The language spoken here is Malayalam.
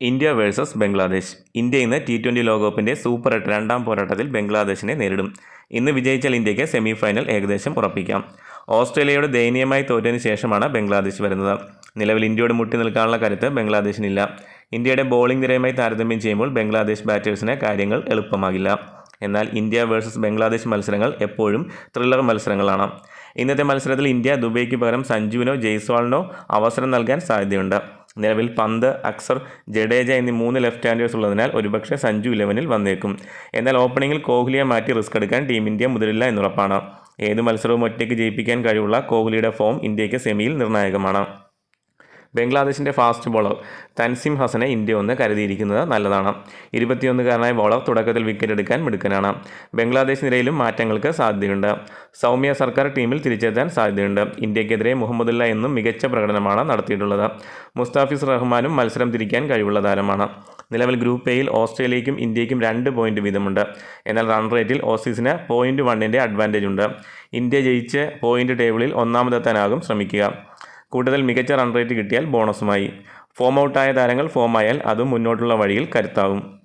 India versus Bangladesh. ഇന്ത്യ ഇന്ന് ടി ട്വന്റി ലോകകപ്പിന്റെ സൂപ്പർ എട്ട് രണ്ടാം പോരാട്ടത്തിൽ ബംഗ്ലാദേശിനെ നേരിടും. ഇന്ന് വിജയിച്ചാൽ ഇന്ത്യയ്ക്ക് സെമി ഫൈനൽ ഏകദേശം ഉറപ്പിക്കാം. ഓസ്ട്രേലിയയുടെ ദയനീയമായി തോറ്റതിന് ശേഷമാണ് ബംഗ്ലാദേശ് വരുന്നത്. നിലവിൽ ഇന്ത്യയോട് മുട്ടി നിൽക്കാനുള്ള കരുത്ത് ബംഗ്ലാദേശിനില്ല. ഇന്ത്യയുടെ ബോളിംഗ് നിരയുമായി താരതമ്യം ചെയ്യുമ്പോൾ ബംഗ്ലാദേശ് ബാറ്റേഴ്സിന് കാര്യങ്ങൾ എളുപ്പമാകില്ല. എന്നാൽ ഇന്ത്യ വേഴ്സസ് ബംഗ്ലാദേശ് മത്സരങ്ങൾ എപ്പോഴും ത്രില്ലർ മത്സരങ്ങളാണ്. ഇന്നത്തെ മത്സരത്തിൽ ഇന്ത്യ ദുബൈക്ക് പകരം സഞ്ജുവിനോ ജയ്സ്വാളിനോ അവസരം നൽകാൻ സാധ്യതയുണ്ട്. നിലവിൽ പന്ത് അക്സർ ജഡേജ എന്നീ മൂന്ന് ലെഫ്റ്റ് ഹാൻഡേഴ്സ് ഉള്ളതിനാൽ ഒരുപക്ഷെ സഞ്ജു ഇലവനിൽ വന്നേക്കും. എന്നാൽ ഓപ്പണിംഗിൽ കോഹ്ലിയെ മാറ്റി റിസ്ക് എടുക്കാൻ ടീം ഇന്ത്യ മുതിരില്ല എന്നുറപ്പാണ്. ഏത് മത്സരവും ഒറ്റയ്ക്ക് ജയിപ്പിക്കാൻ കഴിവുള്ള കോഹ്ലിയുടെ ഫോം ഇന്ത്യയ്ക്ക് സെമിയിൽ നിർണായകമാണ്. ബംഗ്ലാദേശിന്റെ ഫാസ്റ്റ് ബോളർ തൻസിം ഹസനെ ഇന്ത്യ ഒന്ന് കരുതിയിരിക്കുന്നത് നല്ലതാണ്. ഇരുപത്തിയൊന്നുകാരനായ ബോളർ തുടക്കത്തിൽ വിക്കറ്റ് എടുക്കാൻ മിടുക്കനാണ്. ബംഗ്ലാദേശ് നിരയിലും മാറ്റങ്ങൾക്ക് സാധ്യതയുണ്ട്. സൗമ്യ സർക്കാർ ടീമിൽ തിരിച്ചെത്താൻ സാധ്യതയുണ്ട്. ഇന്ത്യക്കെതിരെ മുഹമ്മദുല്ല എന്നും മികച്ച പ്രകടനമാണ് നടത്തിയിട്ടുള്ളത്. മുസ്താഫിസ് റഹ്മാനും മത്സരം തിരിക്കാൻ കഴിവുള്ള താരമാണ്. നിലവിൽ ഗ്രൂപ്പ് എയിൽ ഓസ്ട്രേലിയയ്ക്കും ഇന്ത്യയ്ക്കും രണ്ട് പോയിന്റ് വീതമുണ്ട്. എന്നാൽ റൺ റേറ്റിൽ ഓസീസിന് പോയിന്റ് വണ്ണിന്റെ അഡ്വാന്റേജ് ഉണ്ട്. ഇന്ത്യ ജയിച്ച് പോയിന്റ് ടേബിളിൽ ഒന്നാമതെത്താനാകും ശ്രമിക്കുക. കൂടുതൽ മികച്ച റൺ റേറ്റ് കിട്ടിയാൽ ബോണസുമായി ഫോം ഔട്ടായ താരങ്ങൾ ഫോമായാൽ അതും മുന്നോട്ടുള്ള വഴിയിൽ കരുത്താവും.